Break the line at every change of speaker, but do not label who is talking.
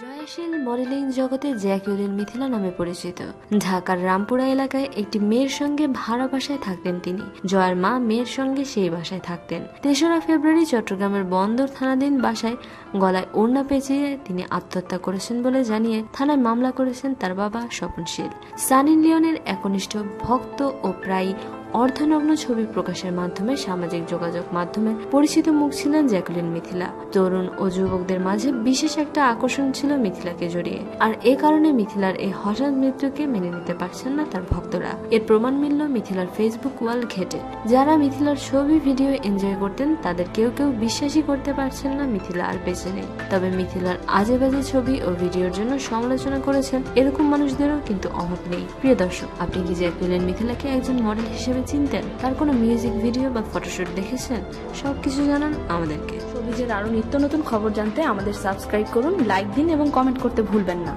জয়াশীল modelling জগতে Jacqueline Mithila নামে পরিচিত। ঢাকার রামপুরা এলাকায় একটি মেয়ের সঙ্গে ভাড়া বাসায় থাকতেন তিনি। জয়ার মা মেয়ের সঙ্গে সেই বাসায় থাকতেন। তেসরা ফেব্রুয়ারি চট্টগ্রামের বন্দর থানাধীন বাসায় গলায় ওড়না পেঁচিয়ে তিনি আত্মহত্যা করেছেন বলে জানিয়ে থানায় মামলা করেছেন তার বাবা স্বপনশীল। সানি লিওনের একনিষ্ঠ ভক্ত ও প্রায় অর্ধনগ্ন ছবি প্রকাশের মাধ্যমে সামাজিক যোগাযোগ মাধ্যমে পরিচিত মুখ ছিলেন জ্যাকুলিন মিথিলা। তরুণ ও যুবকদের মাঝে বিশেষ একটা আকর্ষণ ছিল মিথিলাকে জড়িয়ে। আর এ কারণে মিথিলার এই হঠাৎ মৃত্যুকে মেনে নিতে পারছেন না তার ভক্তরা। এর প্রমাণ মিলল মিথিলার ফেসবুক ওয়াল ঘেটে। যারা মিথিলার ছবি, ভিডিও এনজয় করতেন, তাদের কেউ কেউ বিশ্বাসই করতে পারছেন না মিথিলা আর বেঁচে নেই। তবে মিথিলার আজে বাজে ছবি ও ভিডিওর জন্য সমালোচনা করেছেন এরকম মানুষদেরও কিন্তু অভাব নেই। প্রিয় দর্শক, আপনি কি জ্যাকুলিন মিথিলাকে একজন মডেল হিসেবে চিনতেন তার কোনো মিউজিক ভিডিও বা ফটোশুট দেখেছেন? সব কিছু জানান আমাদেরকে।
সবিজের আরও নিত্য নতুন খবর জানতে আমাদের সাবস্ক্রাইব করুন লাইক দিন এবং কমেন্ট করতে ভুলবেন না।